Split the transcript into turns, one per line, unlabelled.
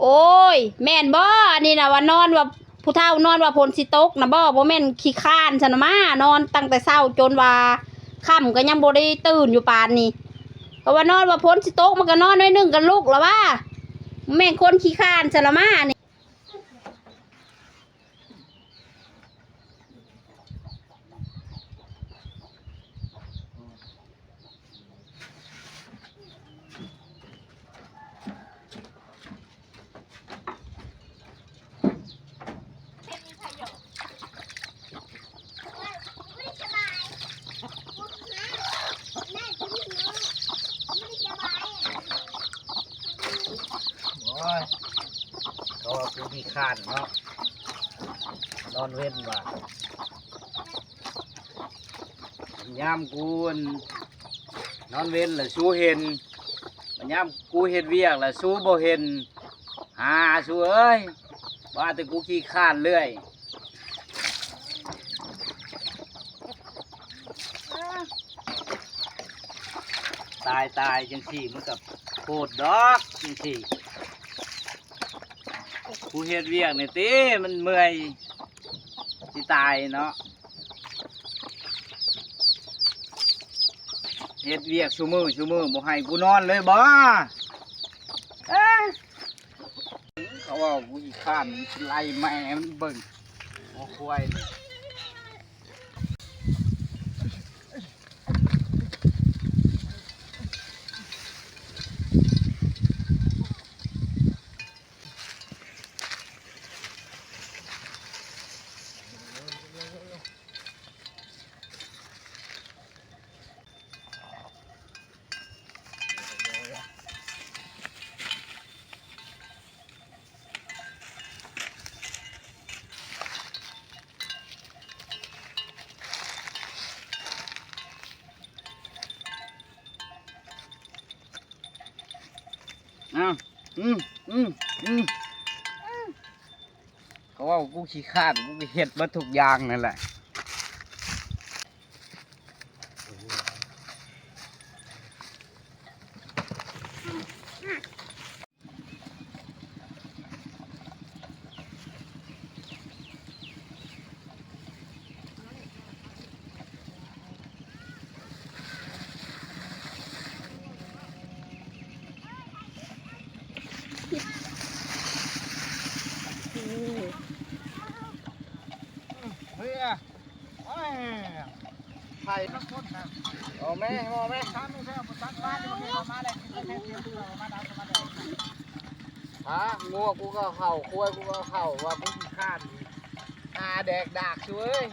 โอ้ย แม่นบ่อันนี้นะว่านอนว่าผู้เฒ่านอนว่าพลสิตกนะบ่บ่แม่นขี้ข้านฉันมานอนตั้งแต่เช้าจนว่าค่ำก็ยังบ่ได้ตื่นอยู่ปานนี้เพราะว่านอนว่าพลสิตกมันก็นอนน้อยหนึงกันลูกละว่าแม่นคนขี้ข้านฉันมานี่
โอ้ยก็กูมี ขานเนาะนอนเว้นว่ะยามกูนนอนเว้นแหละสู้เห็นยามกูเห็นเวียกแหละสู้บ่เห็นหาสู้เอ้ยว่าแต่กูขี้ข้านเรื่อยตายตายจังสี่มันกับโคตรดอกจังสี่ กูเฮ็ดเวียกนี่ติมันเมื่อยสิตายเนาะเฮ็ดเวียกชูมือชูมือบ่ให้กูนอนเลยบ่เอ้ยเขาว่ากูอีข้านไล่แม่มันเบิ่งโอ้ควาย อ้าวอืมอืมอืมเขาว่ากูขี้ข้านกูเห็ดมาทุกอย่างนั่นแหละ ไผ่โอ้แม่โอ้แม่ได้ฮะงัวกูก็เข่าคุ้ยกูก็เข่าว่ากูขี้ข้านอาแดกดากช่วย